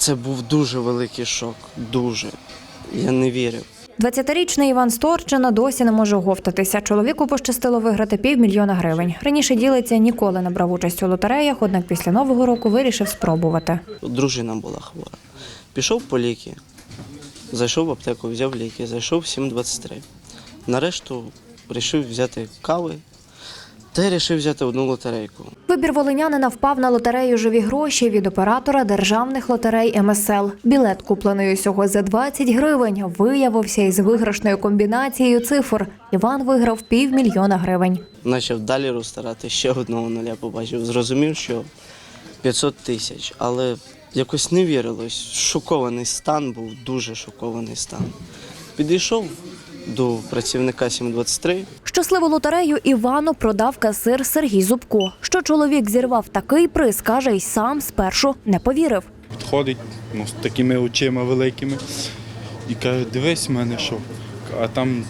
Це був дуже великий шок. Дуже. Я не вірив. 20-річний Іван Сторчина досі не може оговтатися. Чоловіку пощастило виграти півмільйона гривень. Раніше ділиться ніколи не брав участь у лотереях, однак після нового року вирішив спробувати. Дружина була хвора. Пішов по ліки, зайшов в аптеку, взяв ліки, зайшов в 7.23. Нарешту вирішив взяти кави та й вирішив взяти одну лотерейку. Вибір волинянина впав на лотерею живі гроші від оператора державних лотерей МСЛ. Білет, куплений усього за 20 гривень, виявився із виграшною комбінацією цифр. Іван виграв півмільйона гривень. Почав далі розтирати, ще одного нуля побачив. Зрозумів, що 500 тисяч, але якось не вірилось. Шокований стан був, дуже шокований стан. Підійшов до працівника 723, Щасливу лотерею Івану продав касир Сергій Зубко. Що чоловік зірвав такий приз, каже, й сам спершу не повірив. Підходить ну, з такими очима великими і каже, дивись в мене що. А там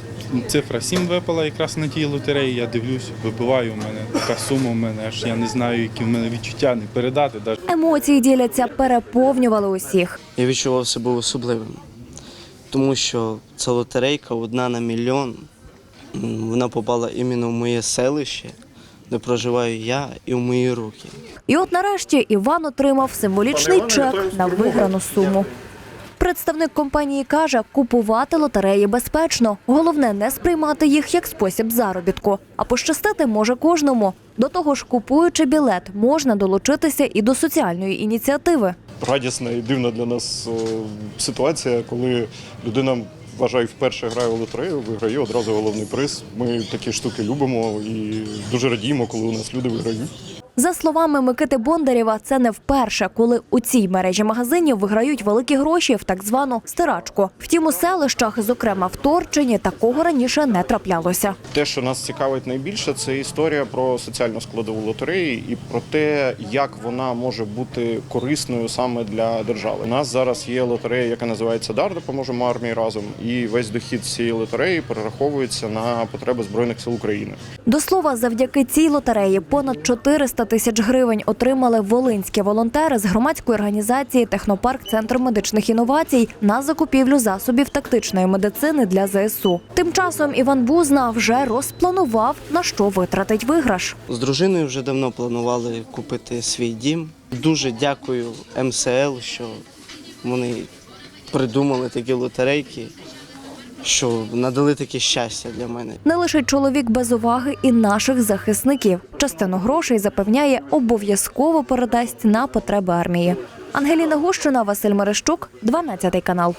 цифра 7 випала якраз на тій лотереї, я дивлюсь, вибиваю в мене така сума в мене, аж я не знаю, які в мене відчуття не передати. Навіть. Емоції діляться, переповнювали усіх. я відчував себе особливим. Тому що ця лотерейка одна на мільйон. Вона попала іменно в моє селище, де проживаю я, і в мої руки. І от нарешті Іван отримав символічний чек на виграну суму. Представник компанії каже, купувати лотереї безпечно. Головне не сприймати їх як спосіб заробітку. А пощастити може кожному. До того ж, купуючи білет, можна долучитися і до соціальної ініціативи. радісна і дивна для нас ситуація, коли людина вважаю, вперше грає у лотерею, виграє одразу головний приз. Ми такі штуки любимо і дуже радіємо, коли у нас люди виграють. За словами Микити Бондарєва, це не вперше, коли у цій мережі магазинів виграють великі гроші в так звану стирачку. Втім, у селищах, зокрема в Торчині, такого раніше не траплялося. Те, що нас цікавить найбільше, це історія про соціальну складову лотереї і про те, як вона може бути корисною саме для держави. У нас зараз є лотерея, яка називається Дар, допоможемо армії разом, і весь дохід цієї лотереї перераховується на потреби збройних сил України. До слова, завдяки цій лотереї понад 400 тисяч гривень отримали волинські волонтери з громадської організації Технопарк Центр медичних інновацій на закупівлю засобів тактичної медицини для ЗСУ. Тим часом Іван Бузна вже розпланував на що витратить виграш. З дружиною вже давно планували купити свій дім. Дуже дякую МСЛ, що вони придумали такі лотерейки, що надали таке щастя для мене. Не лише чоловік без уваги і наших захисників. Частину грошей запевняє, обов'язково передасть на потреби армії. Ангеліна Гущина, Василь Мерещук, 12 канал.